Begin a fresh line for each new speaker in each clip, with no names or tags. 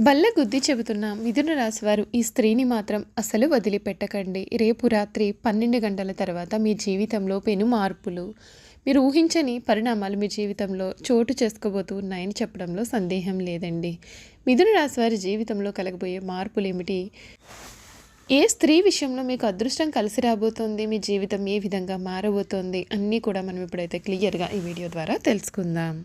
బల్ల గుద్ది చెబుతున్న మిథున రాశి వారు ఈ స్త్రీని మాత్రం అసలు వదిలిపెట్టకండి. రేపు రాత్రి పన్నెండు గంటల తర్వాత మీ జీవితంలో పెను మార్పులు. మీరు ఊహించని పరిణామాలు మీ జీవితంలో చోటు చేసుకోబోతూ ఉన్నాయని చెప్పడంలో సందేహం లేదండి. మిథున రాశి వారి జీవితంలో కలగబోయే మార్పులు ఏమిటి ఏ స్త్రీ విషయంలో మీకు అదృష్టం కలిసి రాబోతోంది? మీ జీవితం ఏ విధంగా మారబోతోంది? అన్నీ కూడా మనం ఇప్పుడైతే క్లియర్గా ఈ వీడియో ద్వారా తెలుసుకుందాం.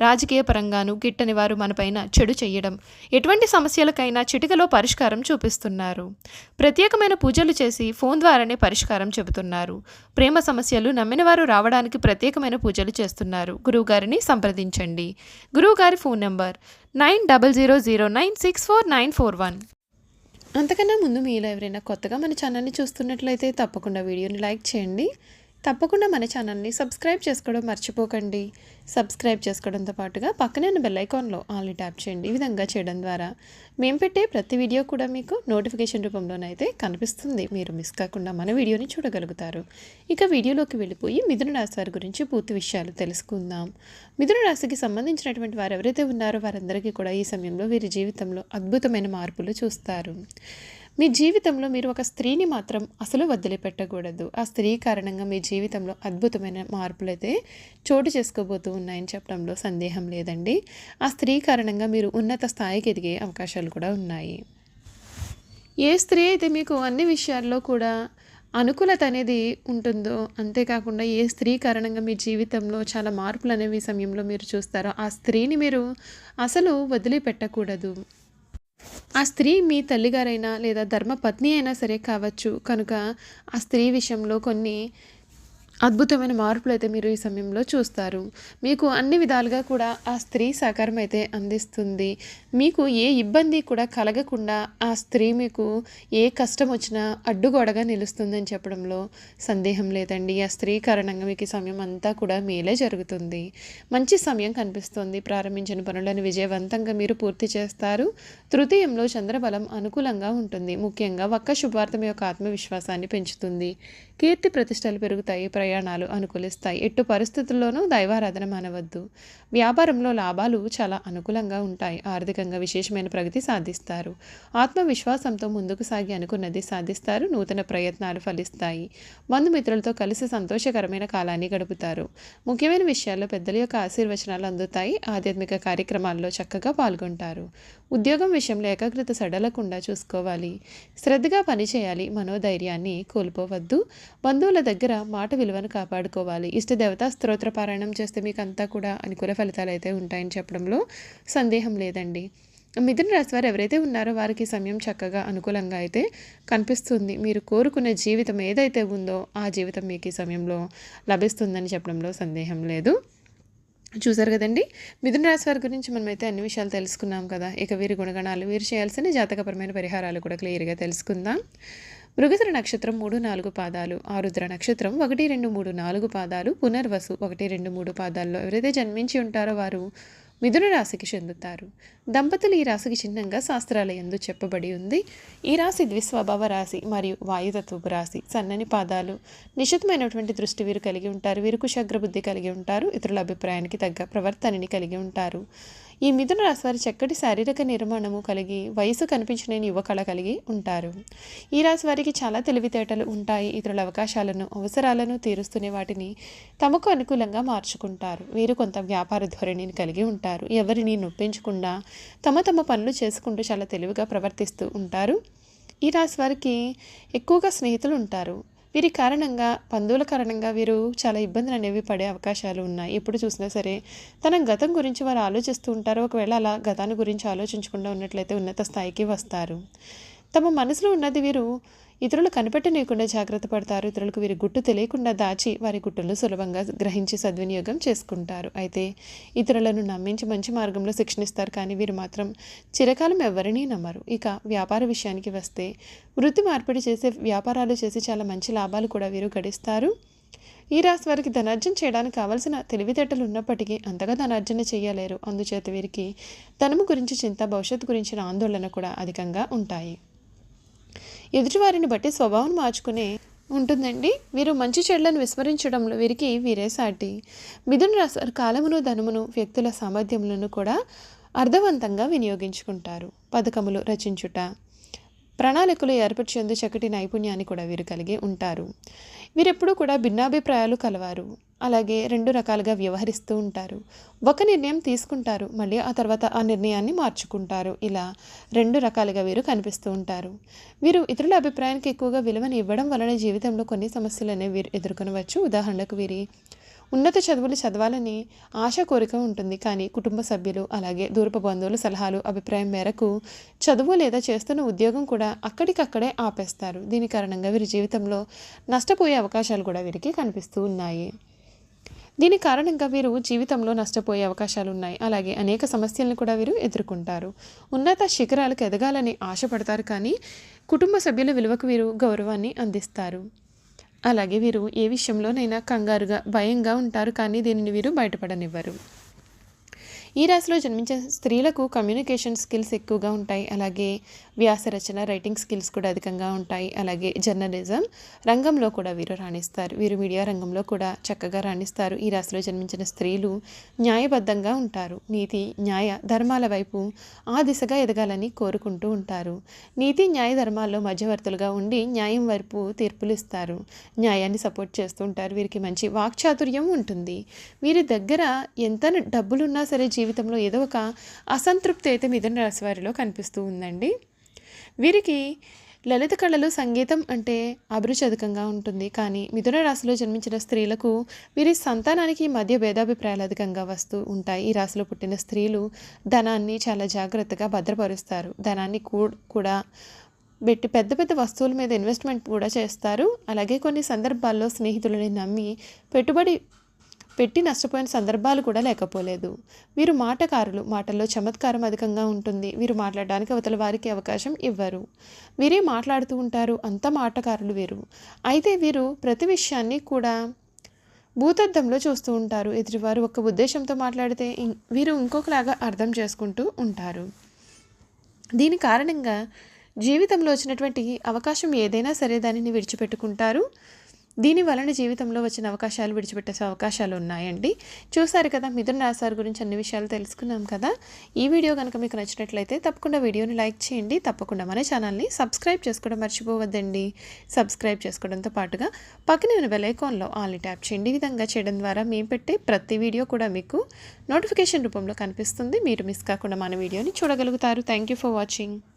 రాజకీయ పరంగాను గిట్టని వారు మనపైన చెడు చేయడం ఎటువంటి సమస్యలకైనా చిటికలో పరిష్కారం చూపిస్తున్నారు. ప్రత్యేకమైన పూజలు చేసి ఫోన్ ద్వారానే పరిష్కారం చెబుతున్నారు. ప్రేమ సమస్యలు నమ్మిన వారు రావడానికి ప్రత్యేకమైన పూజలు చేస్తున్నారు. గురువుగారిని సంప్రదించండి. గురువుగారి phone number nine double zero zero nine six four nine four one. అంతకన్నా ముందు మీలో ఎవరైనా కొత్తగా మన ఛానల్ని చూస్తున్నట్లయితే తప్పకుండా వీడియోని లైక్ చేయండి. తప్పకుండా మన ఛానల్ని సబ్స్క్రైబ్ చేసుకోవడం మర్చిపోకండి. సబ్స్క్రైబ్ చేసుకోవడంతో పాటుగా పక్కనే ఉన్న బెల్ ఐకాన్లో ఆల్ని ట్యాప్ చేయండి. ఈ విధంగా చేయడం ద్వారా మేము పెట్టే ప్రతి వీడియో కూడా మీకు నోటిఫికేషన్ రూపంలోనైతే కనిపిస్తుంది. మీరు మిస్ కాకుండా మన వీడియోని చూడగలుగుతారు. ఇక వీడియోలోకి వెళ్ళిపోయి మిథున రాశి వారి గురించి పూర్తి విషయాలు తెలుసుకుందాం. మిథున రాశికి సంబంధించినటువంటి వారు ఎవరైతే ఉన్నారో వారందరికీ కూడా ఈ సమయంలో వీరి జీవితంలో అద్భుతమైన మార్పులు చూస్తారు. మీ జీవితంలో మీరు ఒక స్త్రీని మాత్రం అసలు వదిలిపెట్టకూడదు. ఆ స్త్రీ కారణంగా మీ జీవితంలో అద్భుతమైన మార్పులైతే చోటు చేసుకోబోతూ ఉన్నాయని చెప్పడంలో సందేహం లేదండి. ఆ స్త్రీ కారణంగా మీరు ఉన్నత స్థాయికి ఎదిగే అవకాశాలు కూడా ఉన్నాయి. ఏ స్త్రీ అయితే మీకు అన్ని విషయాల్లో కూడా అనుకూలత అనేది ఉంటుందో అంతేకాకుండా ఏ స్త్రీ కారణంగా మీ జీవితంలో చాలా మార్పులు అనేవి సమయంలో మీరు చూస్తారో ఆ స్త్రీని మీరు అసలు వదిలిపెట్టకూడదు. ఆ స్త్రీ మీ తల్లిగారైనా లేదా ధర్మపత్ని అయినా సరే కావచ్చు. కనుక ఆ స్త్రీ విషయంలో కొన్ని అద్భుతమైన మార్పులు అయితే మీరు ఈ సమయంలో చూస్తారు. మీకు అన్ని విధాలుగా కూడా ఆ స్త్రీ సహకారం అయితే అందిస్తుంది. మీకు ఏ ఇబ్బంది కూడా కలగకుండా ఆ స్త్రీ మీకు ఏ కష్టం వచ్చినా అడ్డుగోడగా నిలుస్తుందని చెప్పడంలో సందేహం లేదండి. ఆ స్త్రీ కారణంగా మీకు ఈ సమయం అంతా కూడా మేలే జరుగుతుంది. మంచి సమయం కనిపిస్తుంది. ప్రారంభించిన పనులను విజయవంతంగా మీరు పూర్తి చేస్తారు. తృతీయంలో చంద్రబలం అనుకూలంగా ఉంటుంది. ముఖ్యంగా ఒక్క శుభార్థం యొక్క ఆత్మవిశ్వాసాన్ని పెంచుతుంది. కీర్తి ప్రతిష్టలు పెరుగుతాయి ప్రయాణాలు అనుకూలిస్తాయి. ఎట్టు పరిస్థితుల్లోనూ దైవారాధన మానవద్దు. వ్యాపారంలో లాభాలు చాలా అనుకూలంగా ఉంటాయి. ఆర్థికంగా విశేషమైన ప్రగతి సాధిస్తారు. ఆత్మవిశ్వాసంతో ముందుకు సాగి అనుకున్నది సాధిస్తారు. నూతన ప్రయత్నాలు ఫలిస్తాయి. బంధుమిత్రులతో కలిసి సంతోషకరమైన కాలాన్ని గడుపుతారు. ముఖ్యమైన విషయాల్లో పెద్దల యొక్క ఆశీర్వచనాలు అందుతాయి. ఆధ్యాత్మిక కార్యక్రమాల్లో చక్కగా పాల్గొంటారు. ఉద్యోగం విషయంలో ఏకాగ్రత సడలకుండా చూసుకోవాలి. శ్రద్ధగా పనిచేయాలి. మనోధైర్యాన్ని కోల్పోవద్దు. బంధువుల దగ్గర మాట విలువను కాపాడుకోవాలి. ఇష్టదేవత స్తోత్ర పారాయణం చేస్తే మీకు అంతా కూడా అనుకూల ఫలితాలు అయితే ఉంటాయని చెప్పడంలో సందేహం లేదండి. మిథున రాశి వారు ఎవరైతే ఉన్నారో వారికి సమయం చక్కగా అనుకూలంగా అయితే కనిపిస్తుంది. మీరు కోరుకునే జీవితం ఏదైతే ఉందో ఆ జీవితం మీకు ఈ సమయంలో లభిస్తుందని చెప్పడంలో సందేహం లేదు. చూసారు కదండి? మిథున రాశి వారి గురించి మనమైతే అన్ని విషయాలు తెలుసుకున్నాం కదా. ఇక వీరి గుణగణాలు వీరు చేయాల్సిన జాతకపరమైన పరిహారాలు కూడా క్లియర్గా తెలుసుకుందాం. మృగశిర నక్షత్రం మూడు నాలుగు పాదాలు ఆరుద్ర నక్షత్రం ఒకటి రెండు మూడు నాలుగు పాదాలు పునర్వసు ఒకటి రెండు మూడు పాదాల్లో ఎవరైతే జన్మించి ఉంటారో వారు మిథున రాశికి చెందుతారు. దంపతులు ఈ రాశికి చిహ్నంగా శాస్త్రాల ఎందు చెప్పబడి ఉంది. ఈ రాశి ద్విస్వభావ రాశి మరియు వాయుతత్వపు రాశి. సన్నని పాదాలు నిశితమైనటువంటి దృష్టి వీరు కలిగి ఉంటారు. వీరు కుశగ్రబుద్ధి కలిగి ఉంటారు. ఇతరుల అభిప్రాయానికి తగ్గ ప్రవర్తనని కలిగి ఉంటారు. ఈ మిథున రాశి వారి చక్కటి శారీరక నిర్మాణము కలిగి వయసు కనిపించిన యువకళ కలిగి ఉంటారు. ఈ రాశి వారికి చాలా తెలివితేటలు ఉంటాయి ఇతరుల అవకాశాలను అవసరాలను తీరుస్తునే వాటిని తమకు అనుకూలంగా మార్చుకుంటారు. వీరు కొంత వ్యాపార ధోరణిని కలిగి ఉంటారు. ఎవరిని నొప్పించకుండా తమ తమ పనులు చేసుకుంటూ చాలా తెలివిగా ప్రవర్తిస్తూ ఉంటారు. ఈ రాశి వారికి ఎక్కువగా స్నేహితులు ఉంటారు. వీరి కారణంగా బంధువుల కారణంగా వీరు చాలా ఇబ్బందులు అనేవి పడే అవకాశాలు ఉన్నాయి. ఎప్పుడు చూసినా సరే తన గతం గురించి వారు ఆలోచిస్తూ ఉంటారు. ఒకవేళ అలా గతాన్ని గురించి ఆలోచించకుండా ఉన్నట్లయితే ఉన్నత స్థాయికి వస్తారు. తమ మనసులో ఉన్నది వీరు ఇతరులు కనిపెట్టనీయకుండా జాగ్రత్త పడతారు. ఇతరులకు వీరి గుట్టు తెలియకుండా దాచి వారి గుట్టులను సులభంగా గ్రహించి సద్వినియోగం చేసుకుంటారు. అయితే ఇతరులను నమ్మించి మంచి మార్గంలో శిక్షణిస్తారు. కానీ వీరు మాత్రం చిరకాలం ఎవరినీ నమ్మరు. ఇక వ్యాపార విషయానికి వస్తే వృత్తి మార్పిడి చేసే వ్యాపారాలు చేసి చాలా మంచి లాభాలు కూడా వీరు గడిస్తారు. ఈ రాశి వారికి ధనార్జన చేయడానికి కావలసిన తెలివితేటలు ఉన్నప్పటికీ అంతగా ధనార్జన చేయలేరు. అందుచేత వీరికి ధనము గురించి చింత భవిష్యత్తు గురించిన ఆందోళన కూడా అధికంగా ఉంటాయి. ఎదుటివారిని బట్టి స్వభావం మార్చుకునే ఉంటుందండి. వీరు మంచి చెడులను విస్మరించడంలో వీరికి వీరే సాటి. మిథున రాశి కాలమును ధనమును వ్యక్తుల సామర్థ్యములను కూడా అర్థవంతంగా వినియోగించుకుంటారు. పథకములు రచించుట ప్రణాళికలు ఏర్పరిచేందు చక్కటి నైపుణ్యాన్ని కూడా వీరు కలిగి ఉంటారు. వీరెప్పుడూ కూడా భిన్నాభిప్రాయాలు కలవారు. అలాగే రెండు రకాలుగా వ్యవహరిస్తూ ఉంటారు. ఒక నిర్ణయం తీసుకుంటారు మళ్ళీ ఆ తర్వాత ఆ నిర్ణయాన్ని మార్చుకుంటారు. ఇలా రెండు రకాలుగా వీరు కనిపిస్తూ ఉంటారు. వీరు ఇతరుల అభిప్రాయానికి ఎక్కువగా విలువని ఇవ్వడం వలన జీవితంలో కొన్ని సమస్యలనే వీరు ఎదుర్కొనవచ్చు. ఉదాహరణకు వీరి ఉన్నత చదువులు చదవాలని ఆశ కోరిక ఉంటుంది. కానీ కుటుంబ సభ్యులు అలాగే దూరపు బంధువుల సలహాలు అభిప్రాయం మేరకు చదువు లేదా చేస్తున్న ఉద్యోగం కూడా అక్కడికక్కడే ఆపేస్తారు. దీని కారణంగా వీరి జీవితంలో నష్టపోయే అవకాశాలు కూడా వీరికి కనిపిస్తూ ఉన్నాయి. దీని కారణంగా వీరు జీవితంలో నష్టపోయే అవకాశాలు ఉన్నాయి అలాగే అనేక సమస్యలను కూడా వీరు ఎదుర్కొంటారు. ఉన్నత శిఖరాలకు ఎదగాలని ఆశపడతారు కానీ కుటుంబ సభ్యుల విలువకు వీరు గౌరవాన్ని అందిస్తారు. అలాగే వీరు ఏ విషయంలోనైనా కంగారుగా భయంగా ఉంటారు కానీ దీనిని వీరు బయటపడనివ్వరు. ఈ రాశిలో జన్మించిన స్త్రీలకు కమ్యూనికేషన్ స్కిల్స్ ఎక్కువగా ఉంటాయి. అలాగే వ్యాస రచన రైటింగ్ స్కిల్స్ కూడా అధికంగా ఉంటాయి. అలాగే జర్నలిజం రంగంలో కూడా వీరు రాణిస్తారు. వీరు మీడియా రంగంలో కూడా చక్కగా రాణిస్తారు. ఈ రాశిలో జన్మించిన స్త్రీలు న్యాయబద్ధంగా ఉంటారు. నీతి న్యాయ ధర్మాల వైపు ఆ దిశగా ఎదగాలని కోరుకుంటూ ఉంటారు. నీతి న్యాయ ధర్మాల్లో మధ్యవర్తులుగా ఉండి న్యాయం వైపు తీర్పులు ఇస్తారు. న్యాయాన్ని సపోర్ట్ చేస్తూ ఉంటారు. వీరికి మంచి వాక్చాతుర్యం ఉంటుంది. వీరి దగ్గర ఎంత డబ్బులున్నా సరే జీవితంలో ఏదో ఒక అసంతృప్తి అయితే మిథున రాశి వారిలో కనిపిస్తూ ఉందండి. వీరికి లలిత కళలు సంగీతం అంటే అభిరుచి అధికంగా ఉంటుంది. కానీ మిథున రాశిలో జన్మించిన స్త్రీలకు వీరి సంతానానికి మధ్య భేదాభిప్రాయాలు అధికంగా వస్తూ ఉంటాయి. ఈ రాశిలో పుట్టిన స్త్రీలు ధనాన్ని చాలా జాగ్రత్తగా భద్రపరుస్తారు. ధనాన్ని కూడా పెట్టి పెద్ద పెద్ద వస్తువుల మీద ఇన్వెస్ట్మెంట్ కూడా చేస్తారు. అలాగే కొన్ని సందర్భాల్లో స్నేహితులని నమ్మి పెట్టుబడి పెట్టి నష్టపోయిన సందర్భాలు కూడా లేకపోలేదు. వీరు మాటకారులు మాటల్లో చమత్కారం అధికంగా ఉంటుంది. వీరు మాట్లాడడానికి అవతల వారికి అవకాశం ఇవ్వరు. వీరే మాట్లాడుతూ ఉంటారు. అంత మాటకారులు వీరు. అయితే వీరు ప్రతి విషయాన్ని కూడా భూతద్దంలో చూస్తూ ఉంటారు. ఎదుటివారు ఒక ఉద్దేశంతో మాట్లాడితే వీరు ఇంకొకలాగా అర్థం చేసుకుంటూ ఉంటారు. దీని కారణంగా జీవితంలో వచ్చినటువంటి అవకాశం ఏదైనా సరే దానిని విడిచిపెట్టుకుంటారు. దీని వలన జీవితంలో వచ్చిన అవకాశాలు విడిచిపెట్టే అవకాశాలు ఉన్నాయండి. చూసారు కదా మిథున రాశారు గురించి అన్ని విషయాలు తెలుసుకున్నాం కదా. ఈ వీడియో కనుక మీకు నచ్చినట్లయితే తప్పకుండా వీడియోని లైక్ చేయండి. తప్పకుండా మన ఛానల్ని సబ్స్క్రైబ్ చేసుకోవడం మర్చిపోవద్దండి. సబ్స్క్రైబ్ చేసుకోవడంతో పాటుగా పక్కనే ఉన్న బెలైకాన్లో ఆల్ని ట్యాప్ చేయండి. ఈ విధంగా చేయడం ద్వారా మేము పెట్టే ప్రతి వీడియో కూడా మీకు నోటిఫికేషన్ రూపంలో కనిపిస్తుంది. మీరు మిస్ కాకుండా మన వీడియోని చూడగలుగుతారు. Thank you for watching.